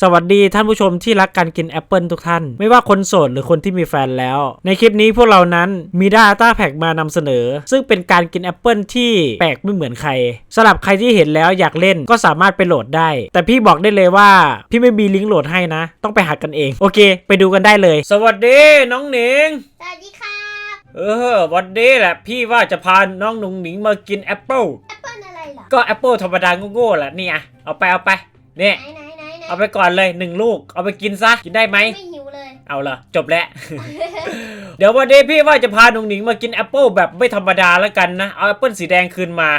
สวัสดีท่านผู้ชมที่รักการกินแอปเปิลทุกท่าน ไม่ว่าคนโสดหรือคนที่มีแฟนแล้ว ในคลิปนี้พวกเรานั้นมี Data Pack มานำเสนอ ซึ่งเป็นการกินแอปเปิลที่แปลกไม่เหมือนใครสำหรับใครที่เห็นแล้วอยากเล่นก็สามารถไปโหลดได้ แต่พี่บอกได้เลยว่า พี่ไม่มีลิงก์โหลดให้นะ ต้องไปหากันเอง โอเค ไปดูกันได้เลย สวัสดีน้องหนิง สวัสดีครับ เออวันนี้แหละพี่ว่าจะพาน้องหนุ่งหนิงมากินแอปเปิลแอปเปิลอะไรเหรอก็แอปเปิลธรรมดาโง่ๆแหละนี่อะเอาไปเอาไปเนี่ยไหน ไหนไหนไหนเอาไปก่อนเลยหนึ่งลูก เอาไปกินซะ กินได้ไหม ไม่หิวเลย เอาละจบแล้ว เดี๋ยววันนี้พี่ว่าจะพาหนุ่งหนิงมากินแอปเปิลแบบไม่ธรรมดาแล้วกันนะ เอาแอปเปิลสีแดงคืนมา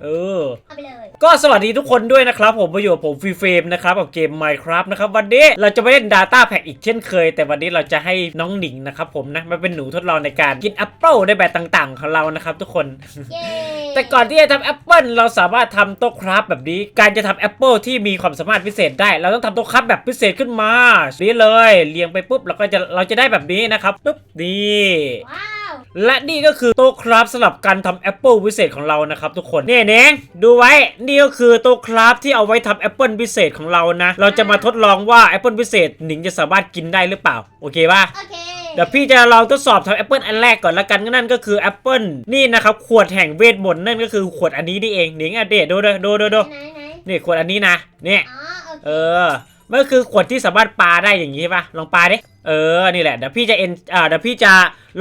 เอาไปเออ เอาไปเลยก็สวัสดีทุกคนด้วยนะครับ ผมมาอยู่กับผมฟรีเฟรมนะครับกับเกม Minecraft นะครับ วันนี้เราจะไม่เล่น Data Pack อีกเช่นเคย แต่วันนี้เราจะให้น้องหนิงนะครับผมนะมาเป็นหนูทดลองในการกินแอปเปิลในแบบต่างๆ ของเรานะครับทุกคน เย้แต่ก่อนที่จะทำแอปเปิลเราสามารถทำโต๊ะคราฟแบบนี้ การจะทำแอปเปิลที่มีความสามารถพิเศษได้ เราต้องทำโต๊ะคราฟแบบพิเศษขึ้นมานี่เลยเรียงไปปุ๊บเราก็จะเราจะได้แบบนี้นะครับปุ๊บนี่ ว้าว และนี่ก็คือโต๊ะคราฟสำหรับการทำแอปเปิลพิเศษของเรานะครับทุกคนนี่เน้งดูไว้นี่ก็คือโต๊ะคราฟที่เอาไว้ทำแอปเปิลพิเศษของเรานะ เราจะมาทดลองว่าแอปเปิลพิเศษหนิงจะสามารถกินได้หรือเปล่า โอเคป่ะโอเคเดี๋ยวพี่จะลองทดสอบทำแอปเปิลอันแรกก่อนละกันนั่นก็คือแอปเปิลนี่นะครับขวดแห่งเวทมนต์นั่นก็คือขวดอันนี้นี่เองหนิงอะเดดดูดูดูดูดูไหนไหนนี่ขวดอันนี้นะเนี่ยอ๋อโอเคเออ มันก็คือขวดที่สามารถปาได้อย่างนี้ใช่ปะลองปาดิ เออ นี่แหละ เดี๋ยวพี่จะเอ็นอ่าเดี๋ยวพี่จะ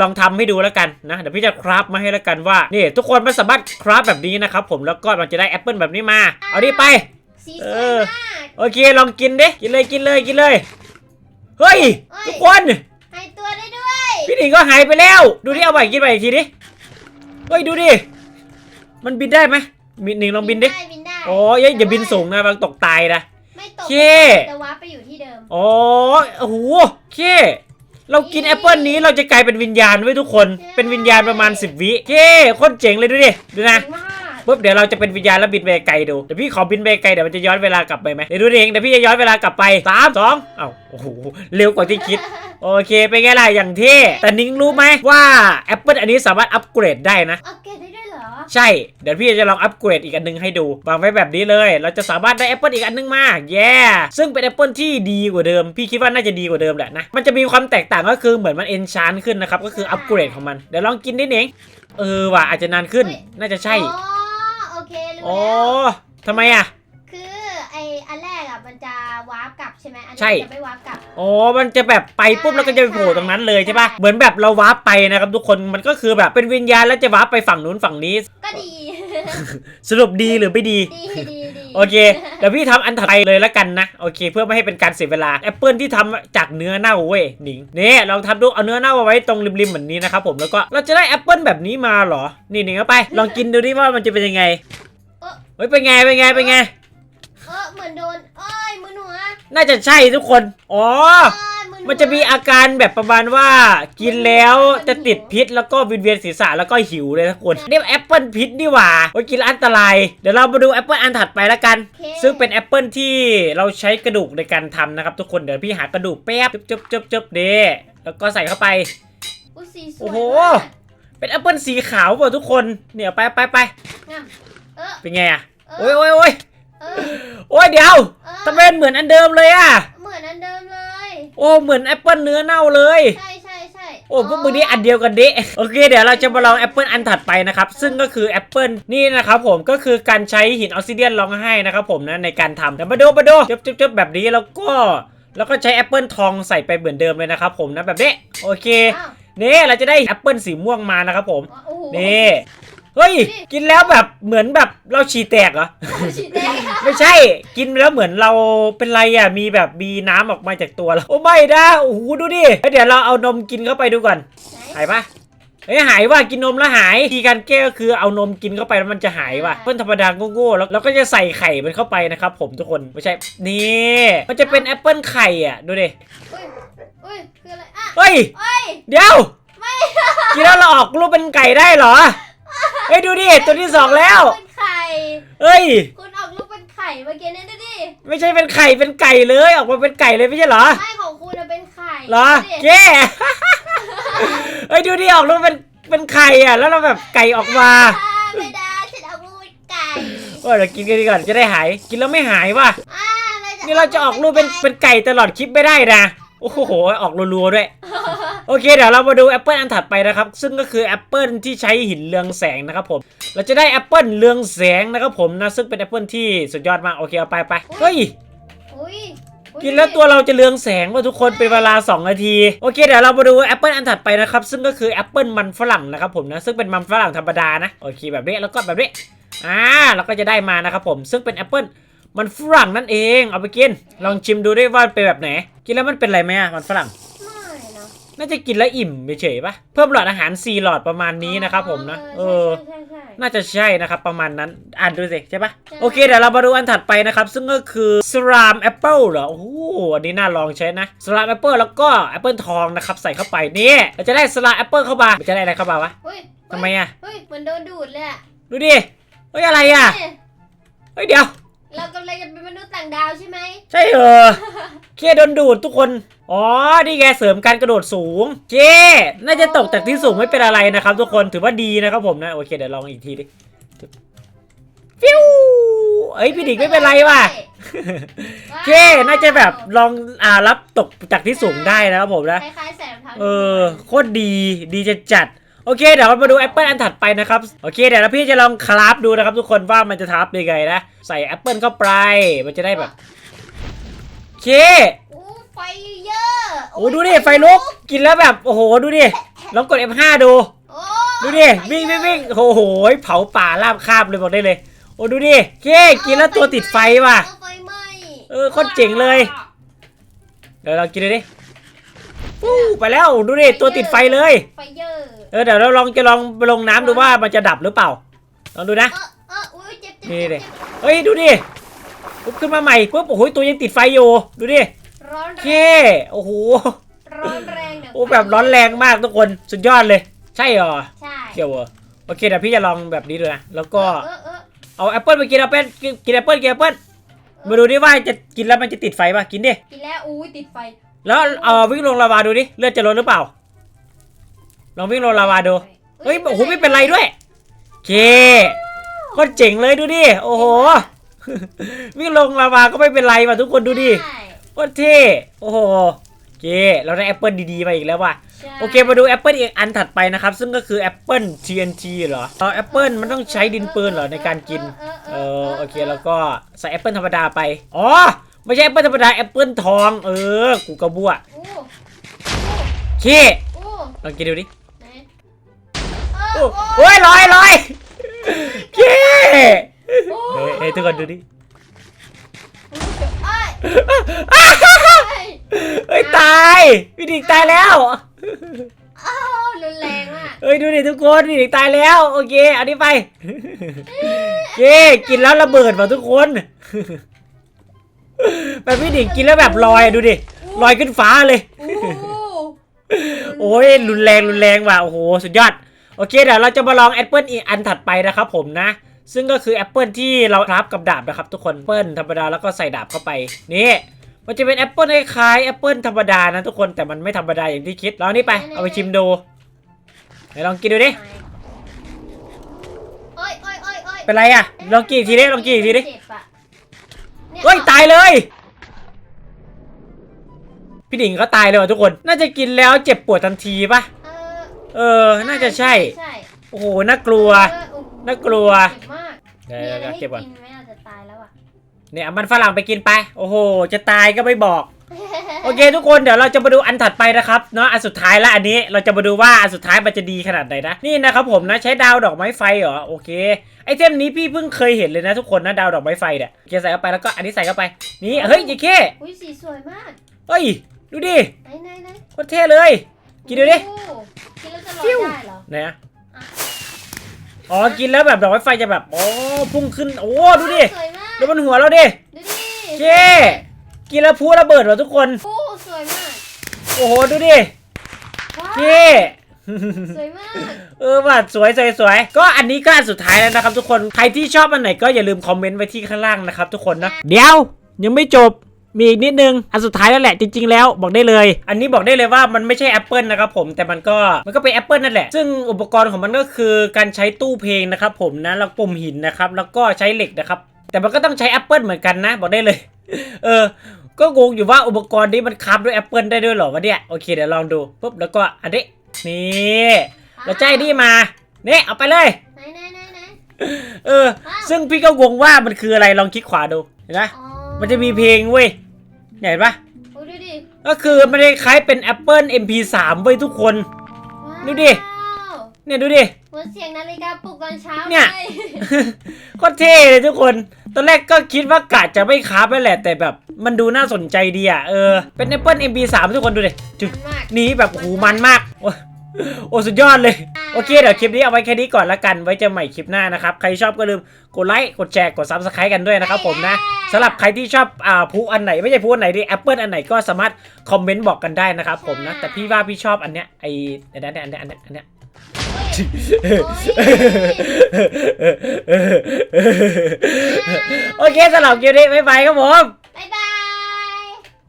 ลองทำให้ดูแล้วกันนะ เดี๋ยวพี่จะคราฟมาให้แล้วกันว่า นี่ทุกคนมันสามารถคราฟแบบนี้นะครับผม แล้วก็มันจะได้แอปเปิลแบบนี้มา เอาดิไป สีสเอวยอมากโอเค ลองกินดิ กินเลย กินเลย กินเลย เฮ้ย ทุกคน หายตัวได้ด้วย พี่หนิงก็หายไปแล้ว ดูดิ เอาไปกินไปอีกทีดิ เฮ้ย ดูดิ มันบินได้ไหมมีหนิงลองบินดิ ได้บินได้โอ้ยอย่าบินสูงนะบางตกตายนะ ไม่ตกเค แต่ว่าร์ปไปอยู่ที่เดิมอ๋อโอ้โหเค เรากินแอปเปิลนี้เราจะกลายเป็นวิญญาณไว้ยทุกคน เป็นวิญญาณประมาณ 10 วิเคโคตรเจ๋งเลยดูดิ ดูนะเก่งมากปุ๊บเดี๋ยวเราจะเป็นวิญญาณแล้วบินไปไกลดู เดี๋ยวพี่ขอบินไปไกลเดี๋ยวมันจะย้อนเวลากลับไปไหมเดี๋ยวดูดิเองเดี๋ยวพี่จะย้อนเวลากลับไปสามสองเอ้าโอ้โหเร็วกว่าที่คิด โอเคเป็นไงล่ะอย่างเท่แต่นิ้งรู้ไหมว่าแอปเปิลอันนี้สามารถอัปเกรดได้นะเอาเกตได้ด้วยเหรอ ใช่ เดี๋ยวพี่จะลองอัปเกรดอีกอันนึงให้ดูวางไว้แบบนี้เลย เราจะสามารถได้แอปเปิลอีกอันนึงมาแย่ซึ่งเป็นแอปเปิลที่ดีกว่าเดิม พี่คิดว่าน่าจะดีกว่าเดิมแหละนะ มันจะมีความแตกต่างก็คือเหมือนมันเอนชานขึ้นนะครับ ก็คืออัปเกรดของมัน เดี๋ยวลองกินดิเน่งเออว่ะอาจจะนานขึ้น น่าจะใช่ อ๋อ โอเครู้อ๋อแล้วทำไมอะคือไออันแรกอะมันจะวาร์ปกลับใช่ไหมอันนี้ใช่จะไม่วาร์ปกลับ อ๋อ มันจะแบบไปปุ๊บแล้วก็จะไปโผล่ตรงนั้นเลยใช่ปะเหมือนแบบเราวาร์ปไปนะครับทุกคน มันก็คือแบบเป็นวิญญาณแล้วจะวาร์ปไปฝั่งนู้นฝั่งนี้ ก็ดี สรุปดีหรือไม่ดี ดีดีดีโอเค เดี๋ยวพี่ทำอันถัดไปเลยแล้วกันนะ โอเค เพื่อไม่ให้เป็นการเสียเวลา แอปเปิลที่ทำจากเนื้อเน่าเว้ยหนิงนี่ลองทำดู เอาเนื้อเน่าเอาไว้ตรงริมๆเหมือนนี้นะครับผม แล้วก็เราจะได้แอปเปิลแบบนี้มาเหรอ นี่หนิงเอาไป ลองกินดูดิว่ามันจะเป็นยังไงเออเฮ้ยเป็นไง เป็นไง เป็นไง เออเหมือนโดนเอ้ยมือหัวน่าจะใช่ทุกคน อ๋อ เอ้ยมือหัวมันจะมีอาการแบบประมาณว่ากินแล้วจะติดพิษแล้วก็วินเวียนศีรษะแล้วก็หิวเลยทุกคนนี่แอปเปิลพิษนี่หว่าโอ้ยกินแล้วอันตราย เดี๋ยวเรามาดูแอปเปิลอันถัดไปแล้วกันโอเคซึ่งเป็นแอปเปิลที่เราใช้กระดูกในการทำนะครับทุกคนเดี๋ยวพี่หากระดูกแป๊บจุ๊บจุ๊บจุ๊บจุ๊บเดแล้วก็ใส่เข้าไป อุ้ยสีสวยโอ้โห มากเป็นแอปเปิลสีขาวเปล่าทุกคนเนี่ยไปไปไปงามเออเป็นไงอะเอโอ้ยอโอ้ยโอ้ยเออ โอ้ยเดี๋ยวเออทำไมมันเหมือนอันเดิมเลยอะ เหมือนอันเดิมเลย โอ้เหมือนแอปเปิลเนื้อเน่าเลย ใช่ใช่ใช่โอ้พวกมึงนี่อันเดียวกันดิโอเคเดี๋ยวเราจะมาลองแอปเปิลอันถัดไปนะครับ ซึ่งก็คือแอปเปิลนี่นะครับผมก็คือการใช้หินออสซิเดียนร้องไห้นะครับผมนะในการทำเดี๋ยวมาดูมาดูจุ๊บจุ๊บจุ๊บแบบนี้แล้วก็แล้วก็ใช้แอปเปิลทองใส่ไปเหมือนเดิมเลยนะครับผมนะแบบนี้โอเคอ้าวนี่เราจะได้แอปเปิลสีม่วงมานะครับผมโอ้โหนี่ เฮ้ย กินแล้วแบบเหมือนแบบเราฉี่แตกเหรอ ฉีดแดงไม่ใช่ กินแล้วเหมือนเราเป็นไรอะ มีแบบมีน้ำออกมาจากตัวเราโอ้ไม่นะโอ้โหดูดิเฮ้ยเดี๋ยวเราเอานมกินเข้าไปดูก่อน หายปะเฮ้ยหายว่ากินนมแล้วหายทีการแก้ก็คือเอานมกินเข้าไปแล้วมันจะหายว่ะเพื่อนธรรมดาโง่ๆแล้วเราก็จะใส่ไข่มันเข้าไปนะครับผมทุกคนไม่ใช่นี่มันจะเป็นแอปเปิลไข่อะดูดิอุ้ยอุ้ยคืออะไรอะเฮ้ย เอ้ย เดี๋ยว กินแล้วเราออกรูปเป็นไก่ได้เหรอเฮ้ยดูดิตัวที่สองแล้ว เป็นไข่เฮ้ย คุณออกลูกเป็นไข่เมื่อกี้เนี่ยดูดิไม่ใช่เป็นไข่เป็นไก่เลยออกมาเป็นไก่เลยไม่ใช่เหรอไม่ของคุณน่ะเป็นไข่เหรอดูดิเก้เฮ้ยดูดิออกรูปเป็นเป็นไข่อะ แล้วเราแบบไก่ออกมาอ่าไม่ได้ฉันออกลูกเป็นไก่โอ้ยเดี๋ยวกินกันดีก่อนจะได้หาย กินแล้วไม่หายว่ะอ่าเราจะนี่เราจะออกรูปเป็นเป็นไก่ตลอดคลิปไม่ได้นะ โอ้โห ออกรัวๆด้วย โอเค เดี๋ยวเรามาดูแอปเปิลอันถัดไปนะครับ ซึ่งก็คือแอปเปิลที่ใช้หินเรืองแสงนะครับผม เราจะได้แอปเปิลเรืองแสงนะครับผมนะ ซึ่งเป็นแอปเปิลที่สุดยอดมาก โอเค เอาไปไปเฮ้ยอุ้ยอุ๊ยกินแล้วตัวเราจะเรืองแสงว่าทุกคนเป็นเวลา 2 นาที โอเคเดี๋ยวเรามาดูแอปเปิลอันถัดไปนะครับ ซึ่งก็คือแอปเปิลมันฝรั่งนะครับผมนะ ซึ่งเป็นมันฝรั่งธรรมดานะ โอเคแบบนี้แล้วก็แบบนี้ อ่าเราก็จะได้มานะครับผม ซึ่งเป็นแอปเปิลมันฝรั่งนั่นเอง เอาไปกิน ลองชิมดูด้วยว่าเป็นแบบไหน กินแล้วมันเป็นอะไรไหมอะมันฝรั่ง ไม่นะน่าจะกินแล้วอิ่มเฉยๆปะเพิ่มหลอดอาหาร4หลอดประมาณนี้นะครับผมนะเออ ใช่ใช่ใช่ น่าจะใช่นะครับประมาณนั้นอ่านดูสิใช่ปะโอเคเดี๋ยวเรามาดูอันถัดไปนะครับ ซึ่งก็คือสลามแอปเปิลเหรอโอ้โหอันนี้น่าลองใช้นะสลามแอปเปิลแล้วก็แอปเปิลทองนะครับใส่เข้าไปนี่เราจะได้สลามแอปเปิลเข้ามามันจะได้อะไรเข้ามาวะเฮ้ยทำไมอะเฮ้ยเหมือนโดนดูดเลยอะดูดิเฮ้ยอะไรอะเนี่ยเฮ้ยเดี๋ยว เรากำลังจะเป็นมนุษย์ต่างดาวใช่ไหมใช่เหรอ เคโดนดูดทุกคน อ๋อ นี่ไงเสริมการกระโดดสูงเคน่าจะตกจากที่สูงไม่เป็นอะไรนะครับ ทุกคน ถือว่าดีนะครับผมนะ โอเค เดี๋ยวลองอีกทีดิ ฟิวเอ้ยพี่ดิกไม่เป็นไรว่ะเคน่าจะแบบลองอ่ารับตกจากที่สูงได้นะครับผมนะ คล้ายๆใส่รองเท้าเออ โคตรดี ดีจะจัด โอเคเดี๋ยวเรามาดูแอปเปิลอันถัดไปนะครับโอเคเดี๋ยวเราพี่จะลองคราฟดูนะครับทุกคนว่ามันจะทับยังไงนะใส่แอปเปิลเข้าไปมันจะได้แบบเคโอ้ไฟเยอะโอ้ดูดิไฟลุกกินแล้วแบบโอ้โหดูดิลองกด F5 ดูโอ้ดูดิวิ่งวิ่งวิ่งโอ้โหเผาป่าลาบคาบเลยบอกได้เลย โอ้ดูดิเคกินแล้วตัวติดไฟว่ะเอาไฟไหม้เออโคตรเจ๋งเลยเดี๋ยวเรากินเลยดิ ปู้ไปแล้วดูดิตัวติดไฟเลย ไฟเยอะเออเดี๋ยวเราลองจะลองไปลงน้ำดูว่ามันจะดับหรือเปล่า ลองดูนะ เออเอออุ้ยเจ็บเจ็บนี่เจ็บดิเจ็บเฮ้ยดูดิปุ๊บขึ้นมาใหม่ปุ๊บโอ้โหตัวยังติดไฟอยู่ดูดิร้อนเคแรงโอ้โหร้อนแรงเดี๋ยวโอ้แบบร้อนแรงมากทุกคนสุดยอดเลย ใช่เหรอใช่เกี่ยวเหรอโอเคเดี๋ยวพี่จะลองแบบนี้ดูนะแล้วก็เออเออเอาแอปเปิลไปกินแอปเปิลกินกินแอปเปิลกินแอปเปิลมาดูดิว่าจะกินแล้วมันจะติดไฟป่ะกินดิ กินแล้วอุ้ยติดไฟ แล้วเอาวิ่งลงลาวาดูดิเลือดจะลดหรือเปล่า ลองวิ่งลงลาวาดูเฮ้ยโอ้โหไม่เป็นไรด้วยโอเคโคตรเจ๋งเลยดูดิโอ้โหวิ่งลงลาวาก็ไม่เป็นไรว่ะทุกคนดูดิใช่โคตรเท่โอ้โหโอเคเราได้แอปเปิลดีๆมาอีกแล้วว่ะใช่โอเคมาดูแอปเปิลอีกอันถัดไปนะครับ ซึ่งก็คือแอปเปิล TNT เหรอเออแอปเปิลมันต้องใช้ดินปืนเหรอในการกินเออโอเคแล้วก็ใส่แอปเปิลธรรมดาไปอ๋อ ไม่ใช่แอปเปิลธรรมดาแอปเปิลทอง เออ กูกระบัวโอ้เขี้โอ้ลองกินดูดิไหนโอ้โอ้ยลอยลอยเขี้เฮ้ยเฮ้ยทุกคนดูดิเอ้ยอ้าวเอ้ยเฮ้ยตายพี่ดิกตายแล้วอ้าวรุนแรงมากเฮ้ยดูดิทุกคนพี่ดิกตายแล้วโอเคเอันนี้ไปเก้กินแล้วระเบิดว่ะทุกคน แบบพี่ดิกกินแล้วแบบลอยอะดูดิลอยขึ้นฟ้าเลย โอ้โหโอ้ยรุนแรงรุนแรงว่ะโอ้โหสุดยอด โอเคเดี๋ยวเราจะมาลองแอปเปิลอีกอันถัดไปนะครับผมนะ ซึ่งก็คือแอปเปิลที่เรารับกับดาบนะครับทุกคนแอปเปิลธรรมดาแล้วก็ใส่ดาบเข้าไปนี่มันจะเป็นแอปเปิลคล้ายๆแอปเปิลธรรมดานะทุกคนแต่มันไม่ธรรมดาอย่างที่คิดลองนี่ไปเอาไปชิมดูไหนลองกินดูดิโอ้ยโอ้ยโอ้ยโอ้ยเป็นไรอะลองกินอีกทีดิลองกินอีกทีดิเจ็บอะนี่ เฮ้ย ตายเลย พี่ดิ่งเขาตายเลยว่ะทุกคน น่าจะกินแล้วเจ็บปวดทันทีปะเออเออ น่าจะใช่ ใช่โอ้โห น่ากลัว เออโอ้โหน่ากลัว เจ็บมากเดี๋มียวอะไรเดี๋ยวให้เก็บก่อน กินไหมอาจจะตายแล้วอะ เนี่ยเอามันฝรั่งไปกินไป โอ้โห จะตายก็ไม่บอก โอเคทุกคนเดี๋ยวเราจะมาดูอันถัดไปนะครับเนาะอันสุดท้ายละอันนี้เราจะมาดูว่าอันสุดท้ายมันจะดีขนาดไหนนะนี่นะครับผมนะใช้ดาวดอกไม้ไฟเหรอโอเคไอเทมนี้พี่เพิ่งเคยเห็นเลยนะทุกคนนะดาวดอกไม้ไฟเนี่ยโอเคใส่เข้าไปแล้วก็อันนี้ใส่เข้าไป นี่เฮ้ยเจเคอุ้ยสีสวยมากเฮ้ยดูดิไหนไหนไหนโคตรเท่เลยกินดูดิโอ้กินแล้วจะลอฟิยวได้เหรอไหนอะอ๋อกินแล้วแบบดอกไม้ไฟจะแบบอ๋อพุ่งขึ้นโอ้ดูดิสวยมากดูบนหัวเราดิดูดิเจ กินแล้วพูระเบิดเหรอทุกคน โอ้สวยมากโอ้โหดูดิว้าวเจสวยมาก เออว่าสวยสวยสวยก็อันนี้ก็อันสุดท้ายแล้วนะครับทุกคนใครที่ชอบอันไหนก็อย่าลืมคอมเมนต์ไว้ที่ข้างล่างนะครับทุกคนนะเดี๋ยวยังไม่จบมีอีกนิดนึงอันสุดท้ายแล้วแหละจริง ๆ แล้วบอกได้เลย อันนี้บอกได้เลยว่ามันไม่ใช่แอปเปิลนะครับผมแต่มันก็มันก็เป็นแอปเปิลนั่นแหละ ซึ่งอุปกรณ์ของมันก็คือการใช้ตู้เพลงนะครับผมนะแล้วปุ่มหินนะครับแล้วก็ใช้เหล็กนะครับแต่มันก็ต้องใช้แอปเปิลเหมือนกันนะ บอกได้เลย เออ ก็งงอยู่ว่าอุปกรณ์นี้มันคับด้วยแอปเปิลได้ด้วยเหรอวะเนี่ย โอเคเดี๋ยวลองดูปุ๊บแล้วก็อันนี้นี่เราใจนี่มานี่เอาไปเลยไหนไหนไหนไหนเออ ซึ่งพี่ก็งงว่ามันคืออะไรลองคลิกขวาดูเห็นไหมอ๋อมันจะมีเพลงเว้ยเนี่ยเห็นปะโอ้ดูดิก็คือมันคล้ายๆเป็น Apple MP3 เว้ยทุกคนว้าวดูดิเนี่ยดูดิเหมือนเสียงนาฬิกาปลุกตอนเช้าเนี่ยลโคตรเท่เลยทุกคน ตอนแรกก็คิดว่ากะจะไม่คราฟแล้วแหละแต่แบบ มันดูน่าสนใจดีอะเออเป็น Apple MP3 ทุกคนดูดิจุดมันมากนี้แบบโอ้โหมันมากโอ้โอ้สุดยอดเลย โอเค เดี๋ยวคลิปนี้เอาไว้แค่นี้ก่อนละกัน ไว้เจอใหม่คลิปหน้านะครับ ใครชอบก็ลืมกดไลค์ กดแชร์ กด Subscribe กันด้วยนะครับผมนะสำหรับใครที่ชอบอ่าผู้อันไหน ไม่ใช่ผู้อันไหนดิ Apple อันไหนก็สามารถคอมเมนต์บอกกันได้นะครับผมนะ แต่พี่ว่าพี่ชอบอันเนี้ยไออันเนี้ยอันเนี้ยอันเนี้ยอันเนี้ยโอ้ยโอเคสำหรับคลิปนี้บ๊ายบายครับผม